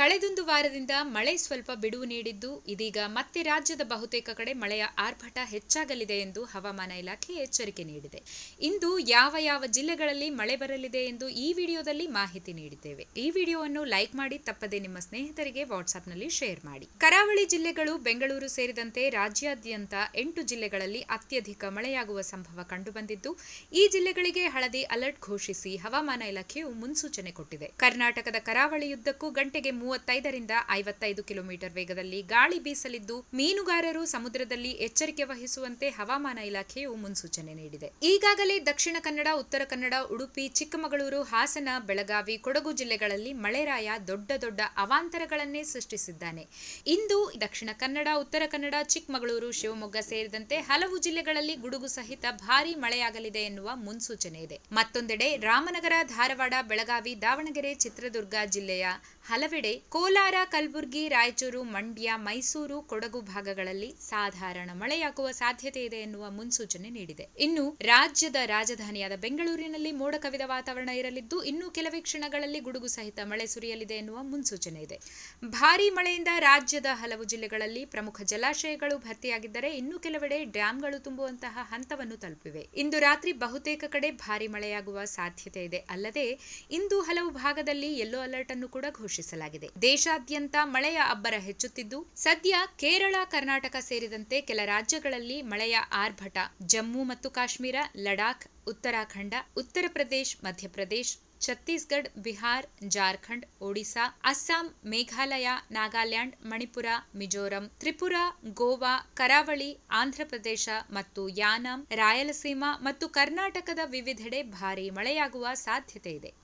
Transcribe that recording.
ಕಳೆದೊಂದು ವಾರದಿಂದ ಮಳೆ ಸ್ವಲ್ಪ ಬಿಡುವು ನೀಡಿದ್ದು, ಇದೀಗ ಮತ್ತೆ ರಾಜ್ಯದ ಬಹುತೇಕ ಕಡೆ ಮಳೆಯ ಆರ್ಭಟ ಹೆಚ್ಚಾಗಲಿದೆ ಎಂದು ಹವಾಮಾನ ಇಲಾಖೆ ಎಚ್ಚರಿಕೆ ನೀಡಿದೆ. ಇಂದು ಯಾವ ಯಾವ ಜಿಲ್ಲೆಗಳಲ್ಲಿ ಮಳೆ ಬರಲಿದೆ ಎಂದು ಈ ವಿಡಿಯೋದಲ್ಲಿ ಮಾಹಿತಿ ನೀಡಿದ್ದೇವೆ. ಈ ವಿಡಿಯೋವನ್ನು ಲೈಕ್ ಮಾಡಿ, ತಪ್ಪದೆ ನಿಮ್ಮ ಸ್ನೇಹಿತರಿಗೆ ವಾಟ್ಸ್ಆಪ್ನಲ್ಲಿ ಶೇರ್ ಮಾಡಿ. ಕರಾವಳಿ ಜಿಲ್ಲೆಗಳು ಬೆಂಗಳೂರು ಸೇರಿದಂತೆ ರಾಜ್ಯಾದ್ಯಂತ ಎಂಟು ಜಿಲ್ಲೆಗಳಲ್ಲಿ ಅತ್ಯಧಿಕ ಮಳೆಯಾಗುವ ಸಂಭವ ಕಂಡುಬಂದಿದ್ದು, ಈ ಜಿಲ್ಲೆಗಳಿಗೆ ಹಳದಿ ಅಲರ್ಟ್ ಘೋಷಿಸಿ ಹವಾಮಾನ ಇಲಾಖೆಯು ಮುನ್ಸೂಚನೆ ಕೊಟ್ಟಿದೆ. ಕರ್ನಾಟಕದ ಕರಾವಳಿಯುದ್ದಕ್ಕೂ ಗಂಟೆಗೆ ಮೂವತ್ತೈದರಿಂದ ಐವತ್ತೈದು ಕಿಲೋಮೀಟರ್ ವೇಗದಲ್ಲಿ ಗಾಳಿ ಬೀಸಲಿದ್ದು, ಮೀನುಗಾರರು ಸಮುದ್ರದಲ್ಲಿ ಎಚ್ಚರಿಕೆ ವಹಿಸುವಂತೆ ಹವಾಮಾನ ಇಲಾಖೆಯು ಮುನ್ಸೂಚನೆ ನೀಡಿದೆ. ಈಗಾಗಲೇ ದಕ್ಷಿಣ ಕನ್ನಡ, ಉತ್ತರ ಕನ್ನಡ, ಉಡುಪಿ, ಚಿಕ್ಕಮಗಳೂರು, ಹಾಸನ, ಬೆಳಗಾವಿ, ಕೊಡಗು ಜಿಲ್ಲೆಗಳಲ್ಲಿ ಮಳೆರಾಯ ದೊಡ್ಡ ದೊಡ್ಡ ಅವಾಂತರಗಳನ್ನೇ ಸೃಷ್ಟಿಸಿದ್ದಾನೆ. ಇಂದು ದಕ್ಷಿಣ ಕನ್ನಡ, ಉತ್ತರ ಕನ್ನಡ, ಚಿಕ್ಕಮಗಳೂರು, ಶಿವಮೊಗ್ಗ ಸೇರಿದಂತೆ ಹಲವು ಜಿಲ್ಲೆಗಳಲ್ಲಿ ಗುಡುಗು ಸಹಿತ ಭಾರೀ ಮಳೆಯಾಗಲಿದೆ ಎನ್ನುವ ಮುನ್ಸೂಚನೆ ಇದೆ. ಮತ್ತೊಂದೆಡೆ ರಾಮನಗರ, ಧಾರವಾಡ, ಬೆಳಗಾವಿ, ದಾವಣಗೆರೆ, ಚಿತ್ರದುರ್ಗ ಜಿಲ್ಲೆಯ ಹಲವೆಡೆ ಕೋಲಾರ, ಕಲಬುರಗಿ, ರಾಯಚೂರು, ಮಂಡ್ಯ, ಮೈಸೂರು, ಕೊಡಗು ಭಾಗಗಳಲ್ಲಿ ಸಾಧಾರಣ ಮಳೆಯಾಗುವ ಸಾಧ್ಯತೆ ಇದೆ ಎನ್ನುವ ಮುನ್ಸೂಚನೆ ನೀಡಿದೆ. ಇನ್ನು ರಾಜ್ಯದ ರಾಜಧಾನಿಯಾದ ಬೆಂಗಳೂರಿನಲ್ಲಿ ಮೋಡ ಕವಿದ ವಾತಾವರಣ ಇರಲಿದ್ದು, ಇನ್ನು ಕೆಲವೇ ಕ್ಷಣಗಳಲ್ಲಿ ಗುಡುಗು ಸಹಿತ ಮಳೆ ಸುರಿಯಲಿದೆ ಎನ್ನುವ ಮುನ್ಸೂಚನೆ ಇದೆ. ಭಾರೀ ಮಳೆಯಿಂದ ರಾಜ್ಯದ ಹಲವು ಜಿಲ್ಲೆಗಳಲ್ಲಿ ಪ್ರಮುಖ ಜಲಾಶಯಗಳು ಭರ್ತಿಯಾಗಿದ್ದರೆ ಇನ್ನು ಕೆಲವೆಡೆ ಡ್ಯಾಂಗಳು ತುಂಬುವಂತಹ ಹಂತವನ್ನು ತಲುಪಿವೆ. ಇಂದು ರಾತ್ರಿ ಬಹುತೇಕ ಕಡೆ ಭಾರೀ ಮಳೆಯಾಗುವ ಸಾಧ್ಯತೆ ಇದೆ. ಅಲ್ಲದೆ, ಇಂದು ಹಲವು ಭಾಗದಲ್ಲಿ ಯೆಲ್ಲೋ ಅಲರ್ಟ್ ಅನ್ನು ಕೂಡ ಘೋಷಿಸಲಾಗಿದೆ. ದೇಶಾದ್ಯಂತ ಮಳೆಯ ಅಬ್ಬರ ಹೆಚ್ಚುತ್ತಿದ್ದು, ಸದ್ಯ ಕೇರಳ, ಕರ್ನಾಟಕ ಸೇರಿದಂತೆ ಕೆಲ ರಾಜ್ಯಗಳಲ್ಲಿ ಮಳೆಯ ಆರ್ಭಟ. ಜಮ್ಮು ಮತ್ತು ಕಾಶ್ಮೀರ, ಲಡಾಖ್, ಉತ್ತರಾಖಂಡ, ಉತ್ತರ ಪ್ರದೇಶ, ಮಧ್ಯಪ್ರದೇಶ್, ಛತ್ತೀಸ್ಗಢ, ಬಿಹಾರ್, ಜಾರ್ಖಂಡ್, ಒಡಿಶಾ, ಅಸ್ಸಾಂ, ಮೇಘಾಲಯ, ನಾಗಾಲ್ಯಾಂಡ್, ಮಣಿಪುರ, ಮಿಜೋರಂ, ತ್ರಿಪುರ, ಗೋವಾ, ಕರಾವಳಿ ಆಂಧ್ರಪ್ರದೇಶ ಮತ್ತು ಯಾನಂ, ರಾಯಲಸೀಮಾ ಮತ್ತು ಕರ್ನಾಟಕದ ವಿವಿಧೆಡೆ ಭಾರೀ ಮಳೆಯಾಗುವ ಸಾಧ್ಯತೆ ಇದೆ.